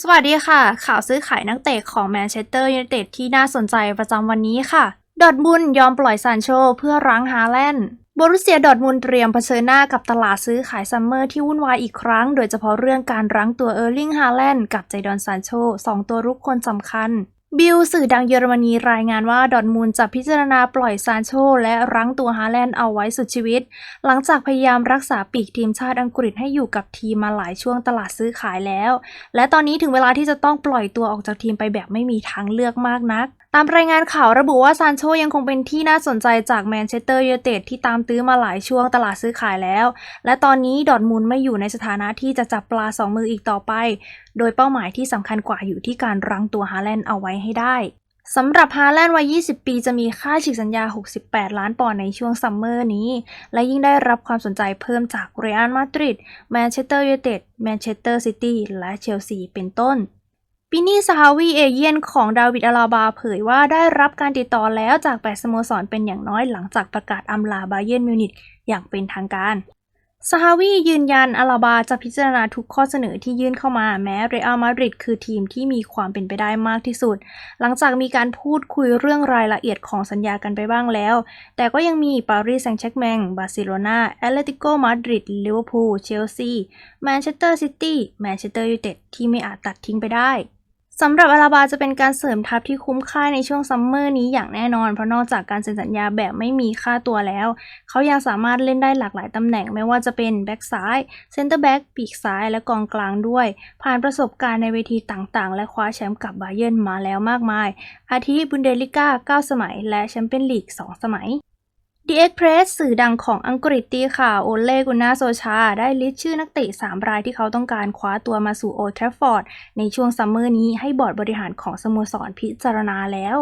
สวัสดีค่ะ ข่าวซื้อขายนักเตะของแมนเชสเตอร์ยูไนเต็ดที่น่าสนใจประจำวันนี้ค่ะ ดอดมุนยอมปล่อยซานโชเพื่อรั้งฮาแลนด์บรุเซียดอดมุนเตรียมเผชิญหน้ากับตลาดซื้อขายซัมเมอร์ที่วุ่นวายอีกครั้ง โดยเฉพาะเรื่องการรั้งตัวเออร์ลิงฮาแลนด์กับใจดอนซานโชสองตัวรุกคนสำคัญ บิลสื่อดังเยอรมนีรายงานว่าดอร์ทมูลจะพิจารณาปล่อยซานโช และรั้งตัวฮาแลนด์เอาไว้สุดชีวิต หลังจากพยายามรักษาปีกทีมชาติอังกฤษให้อยู่กับทีมมาหลายช่วงตลาดซื้อขายแล้ว และตอนนี้ถึงเวลาที่จะต้องปล่อยตัวออกจากทีมไปแบบไม่มีทางเลือกมากนัก ตามรายงานข่าวระบุว่าซานโชยังคงเป็นที่น่าสนใจจากแมนเชสเตอร์ยูไนเต็ดที่ตามตื้อมาหลายช่วงตลาดซื้อขายแล้ว และตอนนี้ดอทมุนด์ไม่อยู่ในสถานะที่จะจับปลาสองมืออีกต่อไป โดยเป้าหมายที่สำคัญกว่าอยู่ที่การรั้งตัวฮาแลนด์เอาไว้ให้ได้สำหรับฮาแลนด์วัย 20 ปีจะมีค่าฉีกสัญญา 68 ล้านปอนด์ในช่วงซัมเมอร์นี้ และยิ่งได้รับความสนใจเพิ่มจากเรอัลมาดริดแมนเชสเตอร์ยูไนเต็ดแมนเชสเตอร์ซิตี้และเชลซีเป็นต้น ปินี่ซาฮาวีเอเยียนของดาวิดอาลาบาเผยว่าได้รับการติดต่อแล้วจากแปดสโมสรเป็นอย่างน้อยหลังจากประกาศอำลาบาเยิร์นมิวนิกอย่างเป็นทางการซาฮาวียืนยันอาลาบาจะพิจารณาทุกข้อเสนอที่ยื่นเข้ามาแม้เรอัลมาดริดคือทีมที่มีความเป็นไปได้มากที่สุด หลังจากมีการพูดคุยเรื่องรายละเอียดของสัญญากันไปบ้างแล้ว แต่ก็ยังมีปารีสแซงต์แชร์กแมงบาร์เซโลนาแอตเลติโกมาดริดลิเวอร์พูลเชลซีแมนเชสเตอร์ซิตี้แมนเชสเตอร์ยูไนเต็ดที่ไม่อาจตัดทิ้งไปได้ สำหรับอาราบาจะเป็นการเสริมทัพที่คุ้มค่าในช่วงซัมเมอร์นี้อย่างแน่นอน เพราะนอกจากการเซ็นสัญญาแบบไม่มีค่าตัวแล้ว เขายังสามารถเล่นได้หลากหลายตำแหน่ง ไม่ว่าจะเป็นแบ็กซ้าย เซนเตอร์แบ็กปีกซ้ายและกองกลางด้วย ผ่านประสบการณ์ในเวทีต่างๆ และคว้าแชมป์กับบาเยิร์นมาแล้วมากมาย อาทิบุนเดลิก้า 9 สมัย และแชมเปี้ยนลีก 2 สมัย The Express สื่อดังของอังกฤษตีข่าวโอเล่กุนนาโซชา ได้ลิสต์ชื่อนักเตะ 3 รายที่เขาต้องการคว้าตัวมาสู่โอทราฟอร์ด ในช่วงซัมเมอร์นี้ให้บอร์ดบริหารของสโมสรพิจารณาแล้ว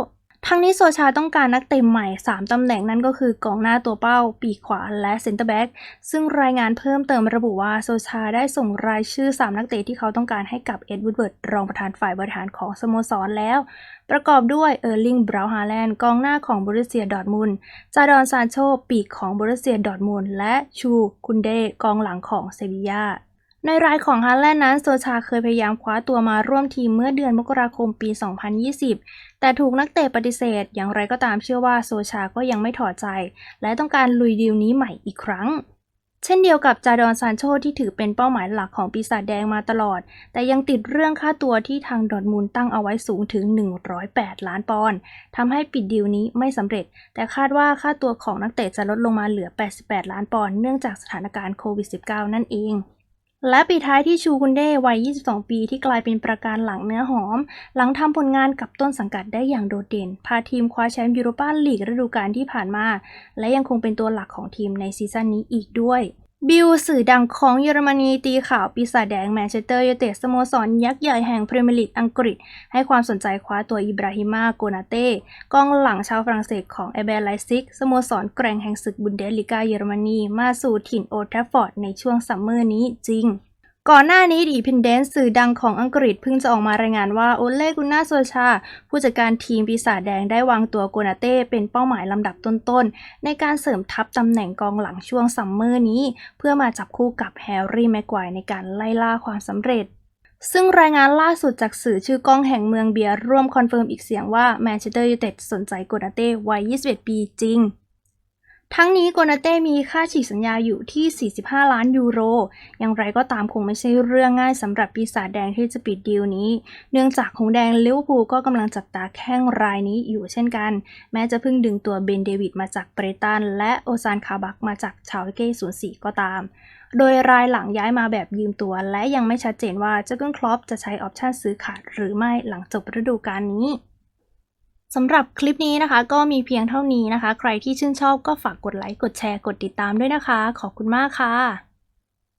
ทั้งนี้โซชาต้องการนักเตะใหม่ 3 ตำแหน่งนั่นก็คือกองหน้าตัวเป้า ปีกขวาและเซนเตอร์แบ็กซึ่งรายงานเพิ่มเติมระบุว่าโซชาได้ส่งรายชื่อ 3 นักเตะที่เขาต้องการให้กับเอ็ดวูดเวิร์ดรองประธานฝ่ายบริหารของสโมสรแล้ว ประกอบด้วยเออร์ลิงบราวน์ฮาแลนด์กองหน้าของบรุสเซียดอร์ทมุนจาดอนซานโชปีกของบรุสเซียดอร์ทมุนและชูคุนเดกองหลังของเซบียา ในรายของฮาแลนด์นั้นโซชาเคยพยายามคว้าตัวมาร่วมทีมเมื่อเดือนมกราคมปี 2020 แต่ถูกนักเตะปฏิเสธ อย่างไรก็ตามเชื่อว่าโซชาก็ยังไม่ถอดใจ และต้องการลุยดีลนี้ใหม่อีกครั้ง เช่นเดียวกับจาดอนซานโชที่ถือเป็นเป้าหมายหลักของปีศาจแดงมาตลอด แต่ยังติดเรื่องค่าตัวที่ทางดอทมุนตั้งเอาไว้สูงถึง 108 ล้านปอนด์ทำให้ปิดดีลนี้ไม่สำเร็จ แต่คาดว่าค่าตัวของนักเตะจะลดลงมาเหลือ 88 ล้านปอนด์เนื่องจากสถานการณ์โควิด -19 นั่นเอง และปิดท้ายที่ชูคุนเดวัย 22 ปีที่กลายเป็นประการหลังเนื้อหอม หลังทำผลงานกับต้นสังกัดได้อย่างโดดเด่น พาทีมคว้าแชมป์ยูโรปาลีกฤดูกาลที่ผ่านมา และยังคงเป็นตัวหลักของทีมในซีซั่นนี้อีกด้วย บิลสื่อดังของเยอรมนีตีข่าวปีศาจแดงแมนเชสเตอร์ยูไนเต็ดสโมสรยักษ์ใหญ่แห่งพรีเมียร์ลีกอังกฤษ ให้ความสนใจคว้าตัวอิบราฮิมาโกนาเต้กองหลังชาวฝรั่งเศสของเอเบร์ไลซิกสโมสรแกร่งแห่งศึกบุนเดสลิกาเยอรมนี มาสู่ถิ่นโอทราฟอร์ดในช่วงซัมเมอร์นี้จริง ก่อนหน้านี้ดีพินเดนสื่อดังของอังกฤษเพิ่งจะออกมารายงานว่าโอเล่กุนนาโซชา ผู้จัดการทีมปีศาจแดงได้วางตัวโกนาเต้เป็นเป้าหมายลำดับต้นๆ ในการเสริมทัพตำแหน่งกองหลังช่วงซัมเมอร์นี้ เพื่อมาจับคู่กับแฮร์รี่แม็กไกวในการไล่ล่าความสำเร็จซึ่งรายงานล่าสุดจากสื่อชื่อกล้องแห่งเมืองเบียร์ร่วมคอนเฟิร์มอีกเสียงว่าแมนเชสเตอร์ยูไนเต็ดสนใจโกนาเต้วัย 21 ปีจริง ทั้งนี้โกนาเต้มีค่าฉีกสัญญาอยู่ที่ 45 ล้านยูโร อย่างไรก็ตามคงไม่ใช่เรื่องง่ายสำหรับปีศาจแดงที่จะปิดดีลนี้ เนื่องจากหงแดงลิเวอร์พูลก็กำลังจับตาแข้งรายนี้อยู่เช่นกัน แม้จะเพิ่งดึงตัวเบนเดวิดมาจากเบรตัน และโอซานคาบักมาจากชาวเก้04ก็ตาม โดยรายหลังย้ายมาแบบยืมตัว และยังไม่ชัดเจนว่าเจ้าเกิลคลอปจะใช้ออปชันซื้อขาดหรือไม่หลังจบฤดูกาลนี้ สำหรับคลิปนี้นะคะ ก็มีเพียงเท่านี้นะคะ ใครที่ชื่นชอบก็ฝากกดไลค์ กดแชร์ กดติดตามด้วยนะคะ ขอบคุณมากค่ะ